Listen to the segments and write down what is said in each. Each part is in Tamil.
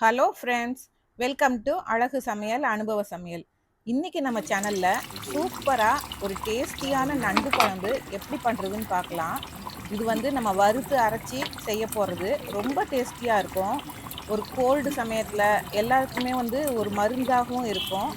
ஹலோ ஃப்ரெண்ட்ஸ் வெல்கம் டு அழகு சமையல் அனுபவ சமையல் இன்றைக்கி நம்ம சேனலில் சூப்பராக ஒரு டேஸ்டியான நண்டு குழம்பு எப்படி பண்ணுறதுன்னு பார்க்கலாம். இது வந்து நம்ம வறுத்து அரைச்சி செய்ய போகிறது ரொம்ப டேஸ்டியாக இருக்கும். ஒரு கோல்டு சமயத்தில் எல்லாருக்குமே வந்து ஒரு மருந்தாகவும் இருக்கும்.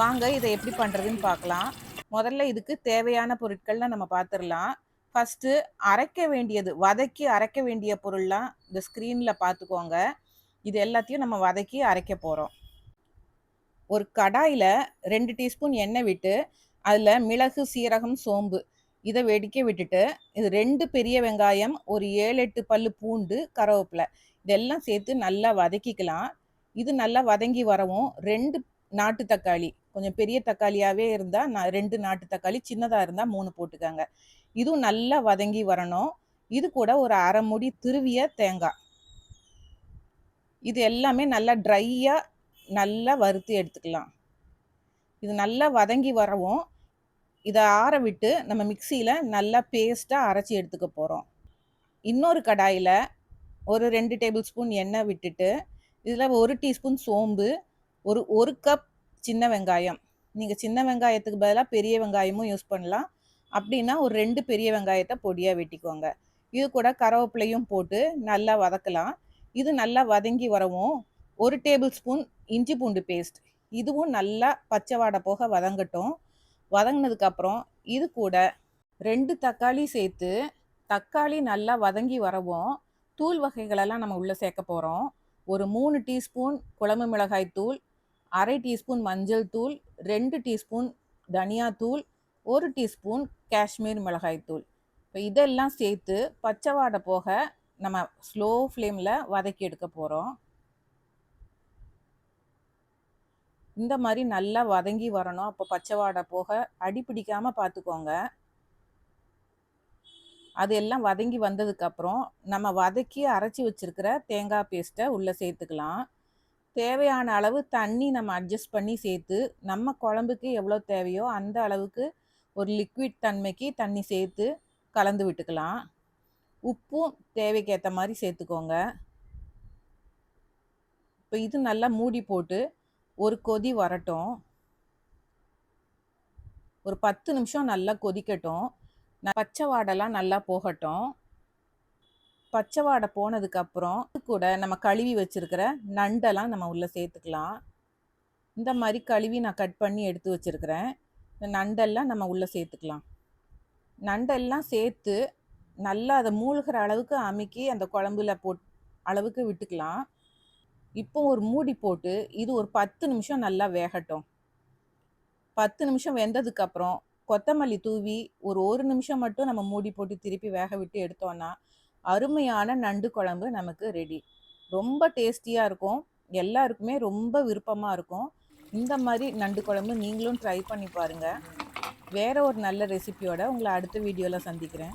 வாங்க இதை எப்படி பண்ணுறதுன்னு பார்க்கலாம். முதல்ல இதுக்கு தேவையான பொருட்கள்லாம் நம்ம பார்த்துடலாம் ஃபஸ்ட்டு அரைக்க வேண்டியது வதக்கி அரைக்க வேண்டிய பொருள்லாம் இந்த ஸ்க்ரீனில் பார்த்துக்கோங்க இது எல்லாத்தையும் நம்ம வதக்கி அரைக்க போகிறோம் ஒரு கடாயில் ரெண்டு டீஸ்பூன் எண்ணெய் விட்டு அதில் மிளகு சீரகம் சோம்பு இதை வெடிக்க விட்டுட்டு இது ரெண்டு பெரிய வெங்காயம் ஒரு ஏழு எட்டு பல்லு பூண்டு கருவேப்பிலை இதெல்லாம் சேர்த்து நல்லா வதக்கிக்கலாம். இது நல்லா வதங்கி வரவும் ரெண்டு நாட்டு தக்காளி கொஞ்சம் பெரிய தக்காளியாகவே இருந்தால் நான் ரெண்டு நாட்டு தக்காளி சின்னதாக இருந்தால் மூணு போட்டுக்கோங்க. இதுவும் நல்லா வதங்கி வரணும். இது கூட ஒரு அரை முடி திருவிய தேங்காய். இது எல்லாமே நல்லா ட்ரையாக நல்லா வறுத்து எடுத்துக்கலாம். இது நல்லா வதங்கி வரவும் இதை ஆற விட்டு நம்ம மிக்சியில் நல்லா பேஸ்ட்டாக அரைச்சி எடுத்துக்க போகிறோம் இன்னொரு கடாயில் ஒரு ரெண்டு டேபிள் ஸ்பூன் எண்ணெய் விட்டுட்டு இதில் ஒரு டீஸ்பூன் சோம்பு ஒரு ஒரு கப் சின்ன வெங்காயம். நீங்கள் சின்ன வெங்காயத்துக்கு பதிலாக பெரிய வெங்காயமும் யூஸ் பண்ணலாம். அப்படின்னா ஒரு ரெண்டு பெரிய வெங்காயத்தை பொடியாக வெட்டிக்கோங்க. இது கூட கருவேப்பிலையும் போட்டு நல்லா வதக்கலாம். இது நல்லா வதங்கி வரவும் ஒரு டேபிள் ஸ்பூன் இஞ்சி பூண்டு பேஸ்ட் இதுவும் நல்லா பச்சை வாடை போக வதங்கட்டும். வதங்கினதுக்கப்புறம் இது கூட ரெண்டு தக்காளி சேர்த்து தக்காளி நல்லா வதங்கி வரவும் தூள் வகைகளெல்லாம் நம்ம உள்ளே சேர்க்க போகிறோம் ஒரு மூணு டீஸ்பூன் குழம்பு மிளகாய் தூள் அரை டீஸ்பூன் மஞ்சள் தூள் ரெண்டு டீஸ்பூன் தனியாத்தூள் ஒரு டீஸ்பூன் காஷ்மீர் மிளகாய் தூள். இப்போ இதெல்லாம் சேர்த்து பச்சை வாடை போக நம்ம ஸ்லோ ஃப்ளேமில் வதக்கி எடுக்க போகிறோம் இந்த மாதிரி நல்லா வதங்கி வரணும். அப்போ பச்சை வாடை போக அடி பிடிக்காமல் பார்த்துக்கோங்க அது எல்லாம் வதங்கி வந்ததுக்கப்புறம் நம்ம வதக்கி அரைச்சி வச்சுருக்கிற தேங்காய் பேஸ்ட்டை உள்ளே சேர்த்துக்கலாம். தேவையான அளவு தண்ணி நம்ம அட்ஜஸ்ட் பண்ணி சேர்த்து நம்ம குழம்புக்கு எவ்வளோ தேவையோ அந்த அளவுக்கு ஒரு லிக்விட் தன்மைக்கு தண்ணி சேர்த்து கலந்து விட்டுக்கலாம். உப்பும் தேவைக்கு ஏற்ற மாதிரி சேர்த்துக்கோங்க. இப்போ இது நல்லா மூடி போட்டு ஒரு கொதி வரட்டும். ஒரு பத்து நிமிஷம் நல்லா கொதிக்கட்டும். பச்சை வாடெல்லாம் நல்லா போகட்டும். பச்சை வாடை போனதுக்கப்புறம் கூட நம்ம கழுவி வச்சுருக்கிற நண்டெல்லாம் நம்ம உள்ளே சேர்த்துக்கலாம். இந்த மாதிரி கழுவி நான் கட் பண்ணி எடுத்து வச்சுருக்கிறேன். இந்த நண்டெல்லாம் நம்ம உள்ளே சேர்த்துக்கலாம். நண்டெல்லாம் சேர்த்து நல்லா அதை மூழ்கிற அளவுக்கு அமுக்கி அந்த குழம்புல போட் அளவுக்கு விட்டுக்கலாம். இப்போ ஒரு மூடி போட்டு இது ஒரு பத்து நிமிஷம் நல்லா வேகட்டும். பத்து நிமிஷம் வெந்ததுக்கப்புறம் கொத்தமல்லி தூவி ஒரு ஒரு நிமிஷம் மட்டும் நம்ம மூடி போட்டு திருப்பி வேக விட்டு எடுத்தோன்னா அருமையான நண்டு குழம்பு நமக்கு ரெடி ரொம்ப டேஸ்டியாக இருக்கும். எல்லாருக்குமே ரொம்ப விருப்பமாக இருக்கும். இந்த மாதிரி நண்டு குழம்பு நீங்களும் ட்ரை பண்ணி பாருங்கள் வேற ஒரு நல்ல ரெசிபியோட உங்களை அடுத்த வீடியோவில் சந்திக்கிறேன்.